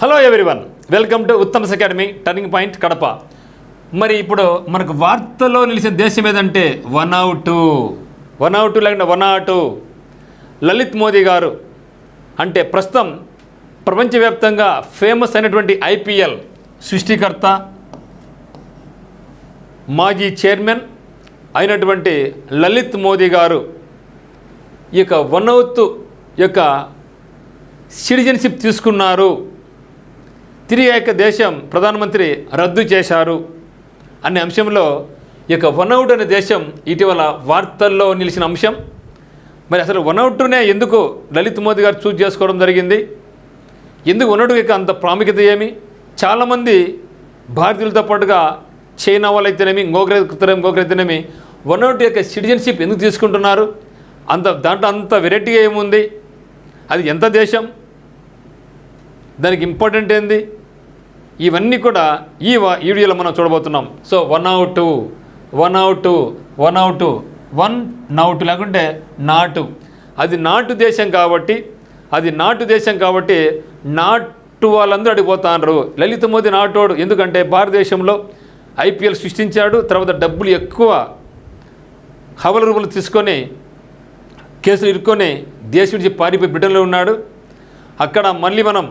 Hello everyone welcome to Uttam's academy turning point Kadapa మరి ఇప్పుడు మనకు వార్తల్లో నిలిచిన దేశం ఏదంటే వన్ అవుట్ వన్ అవుట్ లేకుండా వన్ అవుట్ లలిత్ మోదీ గారు అంటే ప్రస్తుతం ప్రపంచవ్యాప్తంగా ఫేమస్ అయినటువంటి ఐపీఎల్ సృష్టికర్త మాజీ చైర్మన్ అయినటువంటి లలిత్ మోదీ గారు ఈ యొక్క వన్ అవుత్ యొక్క సిటిజన్షిప్ తీసుకున్నారు. తిరిగి యొక్క దేశం ప్రధానమంత్రి రద్దు చేశారు అనే అంశంలో ఈ యొక్క వన్ అవుట్ అనే దేశం ఇటీవల వార్తల్లో నిలిచిన అంశం. మరి అసలు వన్ ఎందుకు లలిత్ మోదీ గారు చూజ్ చేసుకోవడం జరిగింది? ఎందుకు వన్ అవుట్ యొక్క అంత ప్రాముఖ్యత ఏమి? చాలామంది భారతీయులతో పాటుగా చైనా వాళ్ళైతేనేమి అయితేనేమి ఇంకొకరైతే ఇంకొకరైతేనేమి వన్ అవుట్ యొక్క సిటిజన్షిప్ ఎందుకు తీసుకుంటున్నారు? అంత దాంట్లో అంత వెరైటీగా ఏముంది? అది ఎంత దేశం? దానికి ఇంపార్టెంట్ ఏంది? ఇవన్నీ కూడా ఈ వీడియోలో మనం చూడబోతున్నాం. So Vanuatu Vanuatu Vanuatu Vanuatu లేకుంటే నాటు అది నాటు దేశం కాబట్టి అది నాటు దేశం కాబట్టి నాటు వాళ్ళందరూ అడిగిపోతారు లలిత మోదీ నాటోడు ఎందుకంటే భారతదేశంలో ఐపీఎల్ సృష్టించాడు. తర్వాత డబ్బులు ఎక్కువ హవల రూపులు తీసుకొని కేసులు ఇరుక్కొని దేశం నుంచి పారిపోయి బ్రిటన్లో ఉన్నాడు. అక్కడ మళ్ళీ మనం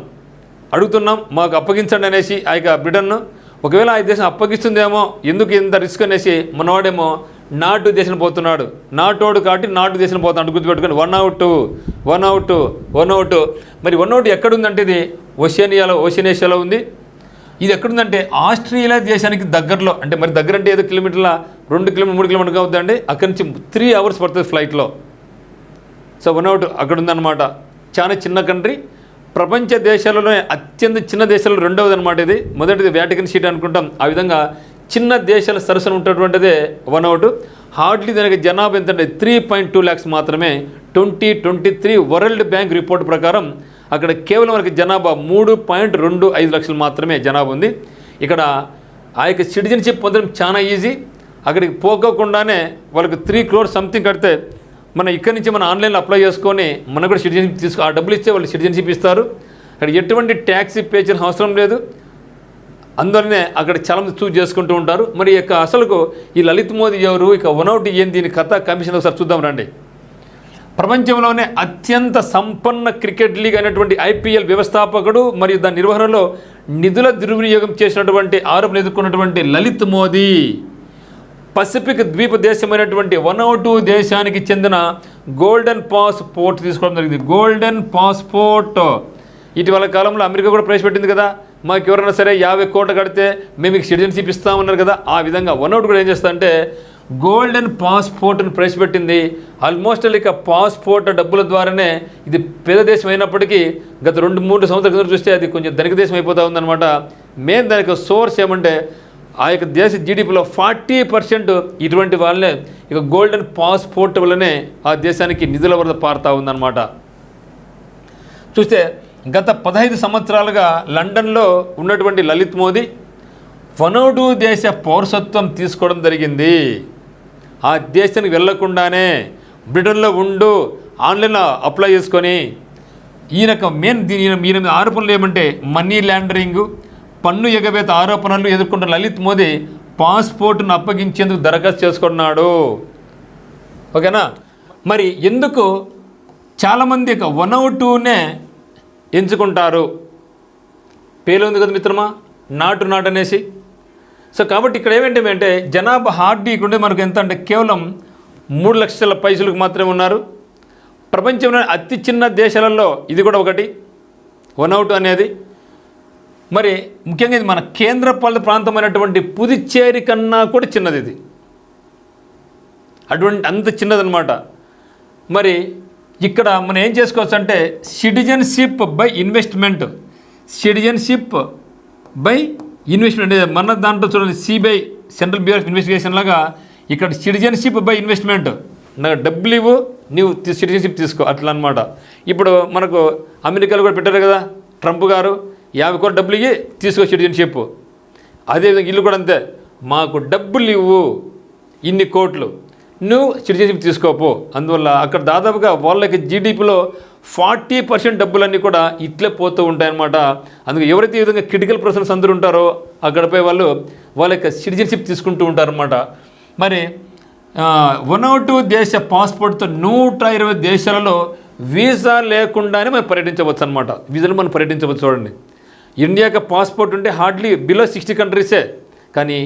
అడుగుతున్నాం మాకు అప్పగించండి అనేసి ఆ యొక్క బ్రిటన్ను. ఒకవేళ ఆ దేశం అప్పగిస్తుందేమో ఎందుకు ఇంత రిస్క్ అనేసి మనవాడేమో నాటు దేశం పోతున్నాడు. నాటోడు కాబట్టి నాటు దేశం పోతున్నాడు. గుర్తుపెట్టుకొని Vanuatu Vanuatu Vanuatu. మరి వన్ అవుట్ ఎక్కడుందంటే ఇది ఓషియానియాలో ఓషియనేషియాలో ఉంది. ఇది ఎక్కడుందంటే ఆస్ట్రేలియా దేశానికి దగ్గరలో అంటే మరి దగ్గర అంటే ఏదో కిలోమీటర్ల రెండు కిలోమీటర్ మూడు కిలోమీటర్ అవుతుందండి అక్కడి నుంచి త్రీ అవర్స్ పడుతుంది ఫ్లైట్లో సో వన్ అవుట్ అక్కడ ఉందన్నమాట చాలా చిన్న కంట్రీ ప్రపంచ దేశాలలోనే అత్యంత చిన్న దేశాలు రెండవది అనమాట ఇది. మొదటిది వ్యాటికన్ సిటీ అనుకుంటాం. ఆ విధంగా చిన్న దేశాల సరసన ఉన్నటువంటిదే వన్ అవుట్. హార్డ్లీ దానికి జనాభా ఎంతంటే త్రీ పాయింట్ టూ ల్యాక్స్ మాత్రమే. Twenty twenty three World Bank report ప్రకారం అక్కడ కేవలం మనకి జనాభా మూడు పాయింట్ రెండు ఐదు లక్షలు మాత్రమే జనాభా ఉంది. ఇక్కడ ఆ యొక్క సిటిజన్షిప్ పొందడం చాలా ఈజీ. అక్కడికి పోకోకుండానే వాళ్ళకి త్రీ క్రోర్స్ సంథింగ్ కడితే మనం ఇక్కడి నుంచి మనం ఆన్లైన్లో అప్లై చేసుకొని మనకు కూడా సిటిజన్షిప్ తీసుకో ఆ డబ్బులు ఇస్తే వాళ్ళు సిటిజన్షిప్ ఇస్తారు. అక్కడ ఎటువంటి ట్యాక్స్ పే చేయడం అవసరం లేదు. అందువల్లనే అక్కడ చలం చూజ్ చేసుకుంటూ ఉంటారు. మరి యొక్క అసలుకు ఈ లలిత్ మోదీ ఎవరు ఇక వన్ అవుట్ దీని కథ కమిషన్ ఒకసారి చూద్దాం రండి. ప్రపంచంలోనే అత్యంత సంపన్న క్రికెట్ లీగ్ అనేటువంటి ఐపీఎల్ వ్యవస్థాపకుడు మరియు దాని నిర్వహణలో నిధుల దుర్వినియోగం చేసినటువంటి ఆరోపణ ఎదుర్కొన్నటువంటి లలిత్ మోదీ. పసిఫిక్ ద్వీప దేశమైనటువంటి వన్ టూ దేశానికి చెందిన గోల్డెన్ పాస్పోర్ట్ తీసుకోవడం జరిగింది. Golden passport. ఇటీవల కాలంలో అమెరికా కూడా ప్రవేశపెట్టింది కదా. మాకు ఎవరైనా సరే యాభై కోట్లు కడితే మేము మీకు సిటిజన్షిప్ ఇస్తామన్నారు కదా. ఆ విధంగా వన్ అవుట్ కూడా ఏం చేస్తా అంటే గోల్డెన్ పాస్పోర్ట్ని ప్రవేశపెట్టింది. ఆల్మోస్ట్ ఇక పాస్పోర్ట్ డబ్బుల ద్వారానే ఇది పేద దేశం అయినప్పటికీ గత రెండు మూడు సంవత్సరాల కింద చూస్తే అది కొంచెం ధనిక దేశం అయిపోతా ఉందన్నమాట. మెయిన్ దానికి సోర్స్ ఏమంటే ఆ యొక్క దేశ జీడిపిలో ఫార్టీ పర్సెంట్ ఇటువంటి వాళ్ళనే ఇక గోల్డెన్ పాస్పోర్ట్ వల్లనే ఆ దేశానికి నిధుల వరద పారుతూ ఉందన్నమాట. చూస్తే గత పదహైదు సంవత్సరాలుగా లండన్లో ఉన్నటువంటి లలిత్ మోదీ వనోడు దేశ పౌరసత్వం తీసుకోవడం జరిగింది. ఆ దేశానికి వెళ్ళకుండానే బ్రిటన్లో ఉండు ఆన్లైన్లో అప్లై చేసుకొని ఈయనకు మెయిన్ దీని ఈయన మీద ఆరోపణలు ఏమంటే మనీ ల్యాండరింగు పన్ను ఎగవేత ఆరోపణలు ఎదుర్కొంటున్న లలిత్ మోదీ పాస్పోర్ట్ను అప్పగించేందుకు దరఖాస్తు చేసుకున్నాడు ఓకేనా? మరి ఎందుకు చాలామంది ఇక వన్ అవుటూనే ఎంచుకుంటారు? పేలుంది ఉంది కదా మిత్రమా? నాటు నాటు అనేసి సో కాబట్టి ఇక్కడ ఏమేంటి అంటే జనాభా హార్డ్ ఉండే మనకు ఎంత అంటే కేవలం మూడు లక్షల పైసలకు మాత్రమే ఉన్నారు. ప్రపంచంలో అతి చిన్న దేశాలలో ఇది కూడా ఒకటి. వన్ అవుట్ అనేది మరి ముఖ్యంగా ఇది మన కేంద్ర పాలిత ప్రాంతమైనటువంటి పుదుచ్చేరి కన్నా కూడా చిన్నది ఇది. అటువంటి అంత చిన్నదనమాట మరి ఇక్కడ మనం ఏం చేసుకోవచ్చు అంటే citizenship by investment. Citizenship by investment. అంటే మన దాంట్లో చూడండి CBI central bureau of investigation లాగా ఇక్కడ సిటిజన్షిప్ బై ఇన్వెస్ట్మెంట్. నాకు డబ్బులు ఇవ్వు నీవు సిటిజన్షిప్ తీసుకో అట్లా అనమాట ఇప్పుడు మనకు అమెరికాలో కూడా పెట్టారు కదా ట్రంప్ గారు. యాభై కోట్ల డబ్బులు ఇవ్వి తీసుకో సిటిజన్షిప్ అదేవిధంగా ఇల్లు కూడా అంతే. మాకు డబ్బులు ఇవ్వు. ఇన్ని కోట్లు. నువ్వు సిటిజన్షిప్ తీసుకోపో. అందువల్ల అక్కడ దాదాపుగా వాళ్ళకి జీడిపిలో ఫార్టీ పర్సెంట్ డబ్బులన్నీ కూడా ఇట్లే పోతూ ఉంటాయన్నమాట. అందుకే ఎవరైతే ఈ విధంగా క్రిటికల్ పర్సన్స్ అందరూ ఉంటారో అక్కడపై వాళ్ళు వాళ్ళ యొక్క సిటిజన్షిప్ తీసుకుంటూ ఉంటారన్నమాట. మరి వన్ టూ దేశ పాస్పోర్ట్తో నూట ఇరవై దేశాలలో వీసా లేకుండానే మనం పర్యటించవచ్చు అనమాట వీసాలు మనం పర్యటించవచ్చు చూడండి. ఇండియాకి పాస్పోర్ట్ ఉంటే హార్డ్లీ బిలో సిక్స్టీ కంట్రీసే కానీ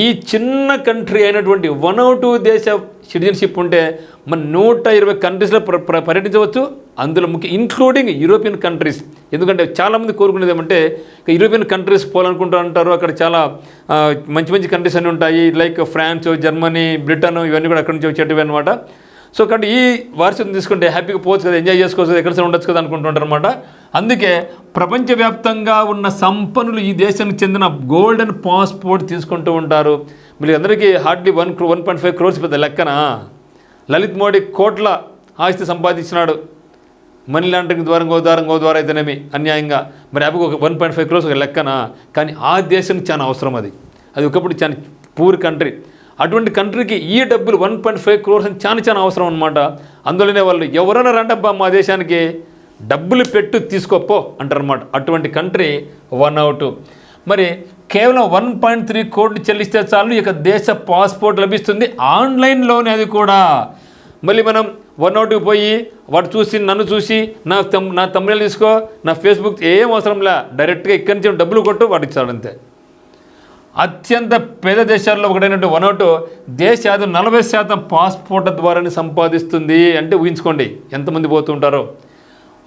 ఈ చిన్న కంట్రీ అయినటువంటి వన్ టూ దేశ సిటిజన్షిప్ ఉంటే మన నూట ఇరవై కంట్రీస్లో పర్యటించవచ్చు. అందులో ముఖ్య ఇంక్లూడింగ్ యూరోపియన్ కంట్రీస్ ఎందుకంటే చాలామంది కోరుకునేది ఏమంటే యూరోపియన్ కంట్రీస్ పోవాలనుకుంటూ ఉంటారు. అక్కడ చాలా మంచి మంచి కంట్రీస్ అన్నీ ఉంటాయి. లైక్ ఫ్రాన్స్ జర్మనీ బ్రిటన్ ఇవన్నీ కూడా అక్కడి నుంచి వచ్చేటివి అనమాట సో కాబట్టి ఈ వారసత్వం తీసుకుంటే హ్యాపీగా పోవచ్చు కదా ఎంజాయ్ చేసుకోవచ్చు కదా ఎక్కడ ఉండొచ్చు కదా అనుకుంటుంటారు అనమాట అందుకే ప్రపంచవ్యాప్తంగా ఉన్న సంపన్నులు ఈ దేశానికి చెందిన గోల్డెన్ పాస్పోర్ట్ తీసుకుంటూ ఉంటారు. మీరు అందరికీ hardly one one point five crores పెద్ద లెక్కన? లలిత్ మోడీ కోట్ల ఆస్తి సంపాదించినాడు. మనీ లాండరింగ్ ద్వారా గో ద్వారా ద్వారా అయితేనేమి? అన్యాయంగా. మరి అవి ఒక వన్ పాయింట్ ఫైవ్ క్రోర్స్ ఒక లెక్కన? కానీ ఆ దేశానికి చాలా అవసరం అది. అది ఒకప్పుడు చాలా పూర్ కంట్రీ. అటువంటి కంట్రీకి ఈ డబ్బులు వన్ పాయింట్ ఫైవ్ క్రోర్స్ అని చాలా చాలా అవసరం అనమాట అందులోనే వాళ్ళు ఎవరైనా రండబ్బా మా దేశానికి డబ్బులు పెట్టు తీసుకోపో అంటారనమాట అటువంటి కంట్రీ వన్ అవుట్. మరి కేవలం వన్ పాయింట్ త్రీ కోట్లు చెల్లిస్తే చాలు ఇక దేశ పాస్పోర్ట్ లభిస్తుంది ఆన్లైన్లోనే అది కూడా. మళ్ళీ మనం వన్ అవుట్కి పోయి వాడు చూసి నన్ను చూసి నా తమ్ నా తమ్ముళ్ళు తీసుకో నా ఫేస్బుక్ ఏం అవసరంలా. డైరెక్ట్గా ఇక్కడి నుంచి డబ్బులు కొట్టు వాడు ఇచ్చాడంతే అత్యంత పేద దేశాల్లో ఒకటైనటువంటి వన్ అవుట్ దేశాది నలభై శాతం పాస్పోర్ట్ ద్వారానే సంపాదిస్తుంది అంటే ఊహించుకోండి ఎంతమంది పోతుంటారో.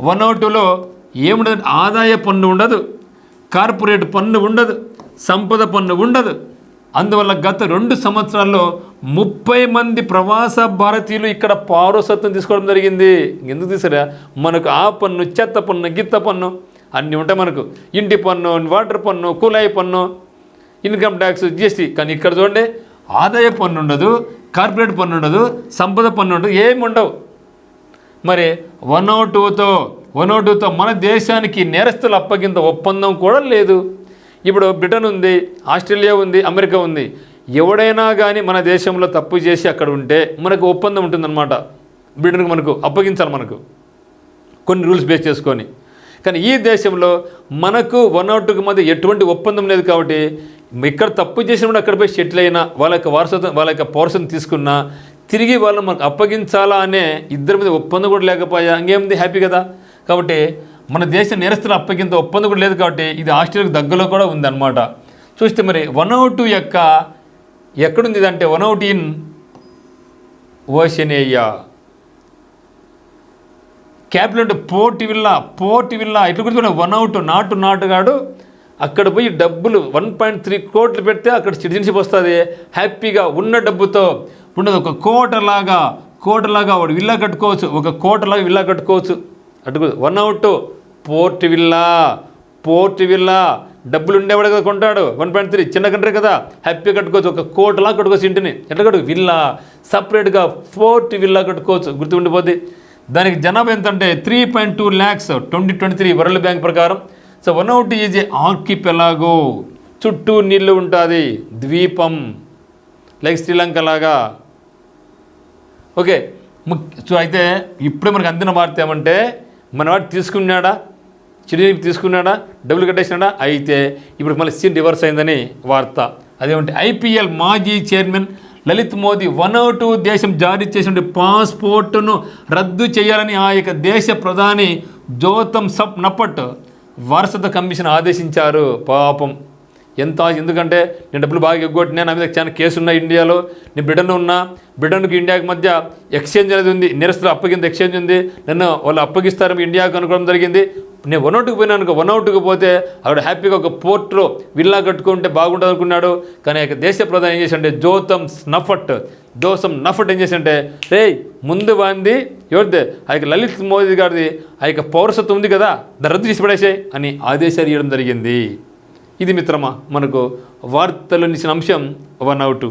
వన్ అవుట్లో ఏముండదు ఆదాయ పన్ను ఉండదు కార్పొరేట్ పన్ను ఉండదు సంపద పన్ను ఉండదు. అందువల్ల గత రెండు సంవత్సరాల్లో ముప్పై మంది ప్రవాస భారతీయులు ఇక్కడ పౌరసత్వం తీసుకోవడం జరిగింది. ఎందుకు తీసారా? మనకు ఆ పన్ను చెత్త పన్ను గిత్త పన్ను అన్నీ ఉంటాయి మనకు. ఇంటి పన్ను వాటర్ పన్ను కూలాయి పన్ను ఇన్కమ్ ట్యాక్స్ జిఎస్టీ కానీ ఇక్కడ చూడండి ఆదాయ పన్ను ఉండదు కార్పొరేట్ పన్ను ఉండదు సంపద పన్ను ఉండదు ఏమి ఉండవు. మరి వన్ ఓ టూతో వన్ ఓ టూతో మన దేశానికి నేరస్తుల అప్పగింత ఒప్పందం కూడా లేదు. ఇప్పుడు బ్రిటన్ ఉంది ఆస్ట్రేలియా ఉంది అమెరికా ఉంది. ఎవడైనా కానీ మన దేశంలో తప్పు చేసి అక్కడ ఉంటే మనకు ఒప్పందం ఉంటుందన్నమాట. బ్రిటన్కి మనకు అప్పగించాలి మనకు. కొన్ని రూల్స్ బేస్ చేసుకొని. కానీ ఈ దేశంలో మనకు వన్ అవుట్ మధ్య ఎటువంటి ఒప్పందం లేదు కాబట్టి ఇక్కడ తప్పు చేసినప్పుడు అక్కడ పోయి సెటిల్ అయినా వాళ్ళ యొక్క వారసత్వం వాళ్ళ యొక్క పౌరసం తీసుకున్నా తిరిగి వాళ్ళని మనకు అప్పగించాలా అనే ఇద్దరి మీద ఒప్పందం కూడా లేకపోయా? ఇంకేముంది? హ్యాపీ కదా? కాబట్టి మన దేశ నేరస్తులు అప్పగింత ఒప్పందం కూడా లేదు కాబట్టి ఇది ఆస్ట్రేలియాకు దగ్గరలో కూడా ఉందన్నమాట. చూస్తే మరి వన్ అవుట్ యొక్క ఎక్కడుంది అంటే Vanuatu in Oceania. Capital అంటే పోర్ట్ విల్లా పోర్ట్ విల్లా ఇట్లా కూడా వన్ అవుట్ నాటు నాటుగాడు అక్కడ పోయి డబ్బులు వన్ పాయింట్ త్రీ కోట్లు పెడితే అక్కడ సిటిజన్షిప్ వస్తుంది. హ్యాపీగా ఉన్న డబ్బుతో ఉండదు. ఒక కోటలాగా కోటలాగా వాడు విల్లా కట్టుకోవచ్చు. ఒక కోటలాగా విల్లా కట్టుకోవచ్చు. అటు Vanuatu Port Vila Port Vila. డబ్బులు ఉండేవాడు కదా కొంటాడు. వన్ పాయింట్ త్రీ చిన్న కంట్రీ కదా. హ్యాపీగా కట్టుకోవచ్చు. ఒక కోటలా కట్టుకోవచ్చు ఇంటిని. ఎట్లా కట్టు విల్లా. సపరేట్గా ఫోర్ట్ విల్లా కట్టుకోవచ్చు. గుర్తుండిపోద్ది. దానికి జనాభా ఎంత అంటే three point two lakhs twenty twenty three World Bank ప్రకారం so Vanuatu is an archipelago చుట్టూ నీళ్ళు ఉంటుంది. ద్వీపం. లైక్ శ్రీలంక లాగా. ఓకే సో అయితే ఇప్పుడే మనకు అందిన వార్త ఏమంటే మనవాడు తీసుకున్నాడా? చిరునీరు తీసుకున్నాడా? డబ్బులు కట్టేసినాడా? అయితే ఇప్పుడు మళ్ళీ సీన్ రివర్స్ అయిందని వార్త. అదేమంటే ఐపీఎల్ మాజీ chairman Lalit Modi Vanuatu దేశం జారీ చేసిన పాస్పోర్టును రద్దు చేయాలని ఆ యొక్క దేశ ప్రధాని జోతం సప్ నపట్ వారసత్వ కమిషన్ ఆదేశించారు. పాపం. ఎంత? ఎందుకంటే నేను డబ్బులు బాగా ఎగ్గొట్టినా నా మీద చాలా కేసు ఉన్నాయి ఇండియాలో. నేను బ్రిటన్ ఉన్నా. బ్రిటన్కి ఇండియాకి మధ్య ఎక్స్చేంజ్ అనేది ఉంది. నిరస్తులు అప్పగింత ఎక్స్చేంజ్ ఉంది. నన్ను వాళ్ళు అప్పగిస్తారు. ఇండియాకు అనుకోవడం జరిగింది. నేను వన్ అవుట్కి పోయినాను అనుకో వన్ అవుట్కి పోతే అక్కడ హ్యాపీగా ఒక పోర్ట్లో విల్లా కట్టుకుంటే బాగుంటుంది అనుకున్నాడు. కానీ దేశ ప్రధాని ఏం చేశాడంటే జోతం స్నఫట్ జోసం నఫట్ ఏం చేసింటే రే ముందు వాంది ఎవరిదే? ఆ యొక్క లలిత్ మోదీ గారిది ఆ యొక్క పౌరసత్వం ఉంది కదా దాన్ని రద్దు చేసి అని ఆదేశాలు ఇవ్వడం జరిగింది. ఇది మిత్రమా మనకు వార్తలు ఇచ్చిన అంశం వన్ అవుట్